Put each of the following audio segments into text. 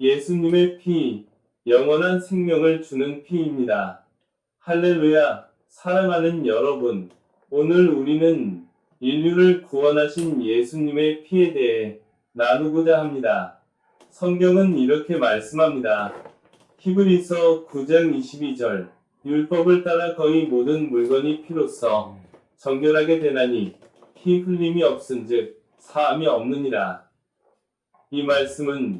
예수님의 피, 영원한 생명을 주는 피입니다. 할렐루야, 사랑하는 여러분, 오늘 우리는 인류를 구원하신 예수님의 피에 대해 나누고자 합니다. 성경은 이렇게 말씀합니다. 히브리서 9장 22절, 율법을 따라 거의 모든 물건이 피로써 정결하게 되나니 피 흘림이 없은즉 사함이 없느니라. 이 말씀은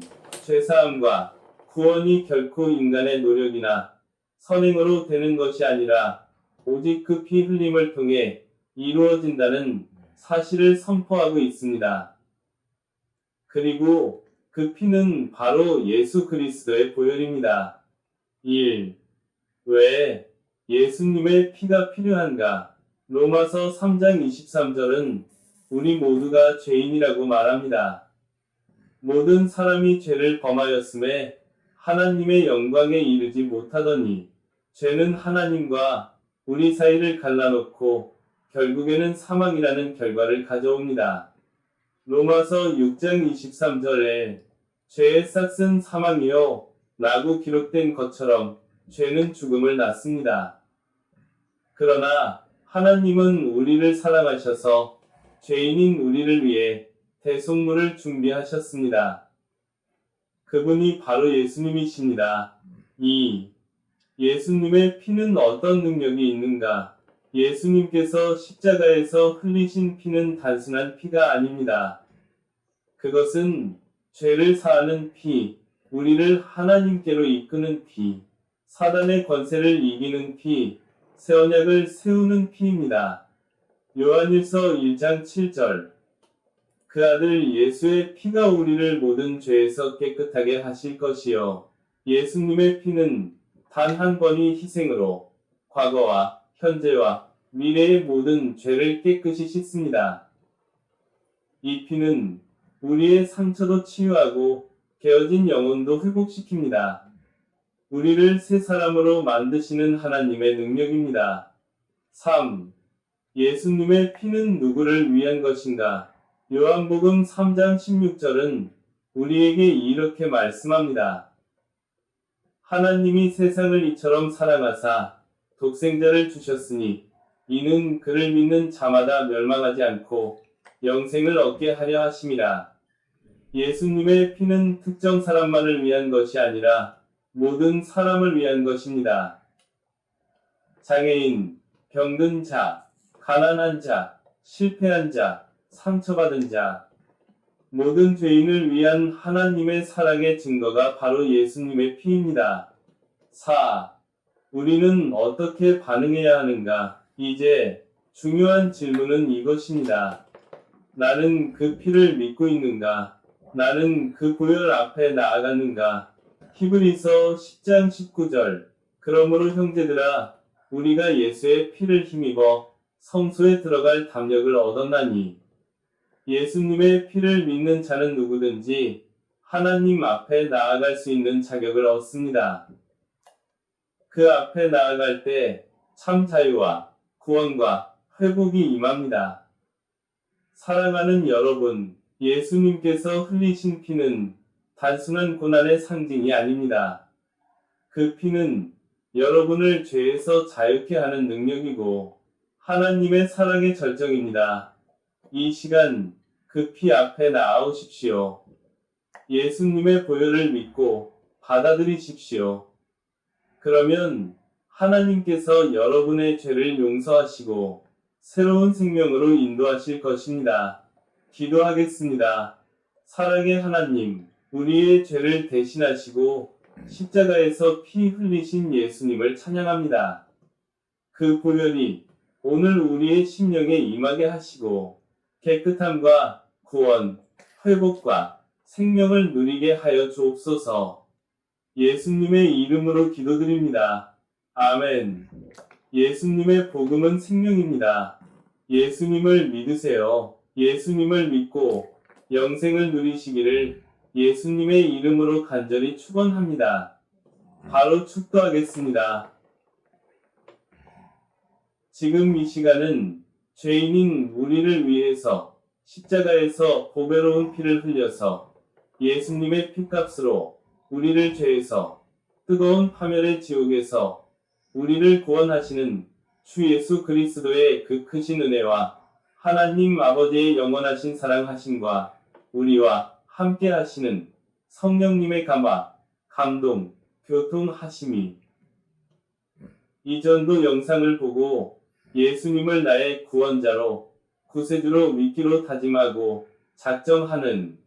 죄사함과 구원이 결코 인간의 노력이나 선행으로 되는 것이 아니라 오직 그 피 흘림을 통해 이루어진다는 사실을 선포하고 있습니다. 그리고 그 피는 바로 예수 그리스도의 보혈입니다. 1. 왜 예수님의 피가 필요한가? 로마서 3장 23절은 우리 모두가 죄인이라고 말합니다. 모든 사람이 죄를 범하였음에 하나님의 영광에 이르지 못하더니 죄는 하나님과 우리 사이를 갈라놓고 결국에는 사망이라는 결과를 가져옵니다. 로마서 6장 23절에 죄의 싹은 사망이요 라고 기록된 것처럼 죄는 죽음을 낳습니다. 그러나 하나님은 우리를 사랑하셔서 죄인인 우리를 위해 대속물을 준비하셨습니다. 그분이 바로 예수님이십니다. 2. 예수님의 피는 어떤 능력이 있는가? 예수님께서 십자가에서 흘리신 피는 단순한 피가 아닙니다. 그것은 죄를 사하는 피, 우리를 하나님께로 이끄는 피, 사단의 권세를 이기는 피, 새 언약을 세우는 피입니다. 요한일서 1장 7절 그 아들 예수의 피가 우리를 모든 죄에서 깨끗하게 하실 것이요. 예수님의 피는 단 한 번의 희생으로 과거와 현재와 미래의 모든 죄를 깨끗이 씻습니다. 이 피는 우리의 상처도 치유하고 개어진 영혼도 회복시킵니다. 우리를 새 사람으로 만드시는 하나님의 능력입니다. 3. 예수님의 피는 누구를 위한 것인가? 요한복음 3장 16절은 우리에게 이렇게 말씀합니다. 하나님이 세상을 이처럼 사랑하사 독생자를 주셨으니 이는 그를 믿는 자마다 멸망하지 않고 영생을 얻게 하려 하심이라. 예수님의 피는 특정 사람만을 위한 것이 아니라 모든 사람을 위한 것입니다. 장애인, 병든 자, 가난한 자, 실패한 자, 상처받은 자, 모든 죄인을 위한 하나님의 사랑의 증거가 바로 예수님의 피입니다. 4. 우리는 어떻게 반응해야 하는가? 이제 중요한 질문은 이것입니다. 나는 그 피를 믿고 있는가? 나는 그 보혈 앞에 나아갔는가? 히브리서 10장 19절. 그러므로 형제들아, 우리가 예수의 피를 힘입어 성소에 들어갈 담력을 얻었나니, 예수님의 피를 믿는 자는 누구든지 하나님 앞에 나아갈 수 있는 자격을 얻습니다. 그 앞에 나아갈 때 참 자유와 구원과 회복이 임합니다. 사랑하는 여러분, 예수님께서 흘리신 피는 단순한 고난의 상징이 아닙니다. 그 피는 여러분을 죄에서 자유케 하는 능력이고 하나님의 사랑의 절정입니다. 이 시간 그피 앞에 나아오십시오. 예수님의 보혈을 믿고 받아들이십시오. 그러면 하나님께서 여러분의 죄를 용서하시고 새로운 생명으로 인도하실 것입니다. 기도하겠습니다. 사랑의 하나님, 우리의 죄를 대신하시고 십자가에서 피 흘리신 예수님을 찬양합니다. 그 보혈이 오늘 우리의 심령에 임하게 하시고 깨끗함과 구원, 회복과 생명을 누리게 하여 주옵소서. 예수님의 이름으로 기도드립니다. 아멘. 예수님의 복음은 생명입니다. 예수님을 믿으세요. 예수님을 믿고 영생을 누리시기를 예수님의 이름으로 간절히 축원합니다. 바로 축도하겠습니다. 지금 이 시간은 죄인인 우리를 위해서 십자가에서 보배로운 피를 흘려서 예수님의 피값으로 우리를 죄에서 뜨거운 파멸의 지옥에서 우리를 구원하시는 주 예수 그리스도의 그 크신 은혜와 하나님 아버지의 영원하신 사랑하심과 우리와 함께 하시는 성령님의 감화, 감동, 교통하심이 이전도 영상을 보고 예수님을 나의 구원자로 구세주로 믿기로 다짐하고 작정하는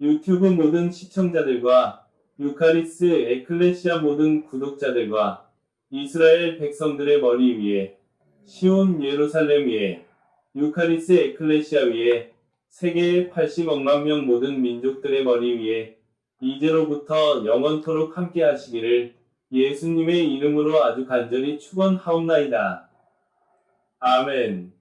유튜브 모든 시청자들과 유카리스 에클레시아 모든 구독자들과 이스라엘 백성들의 머리 위에 시온 예루살렘 위에 유카리스 에클레시아 위에 세계의 80억만 명 모든 민족들의 머리 위에 이제로부터 영원토록 함께 하시기를 예수님의 이름으로 아주 간절히 축원하옵나이다. 아멘.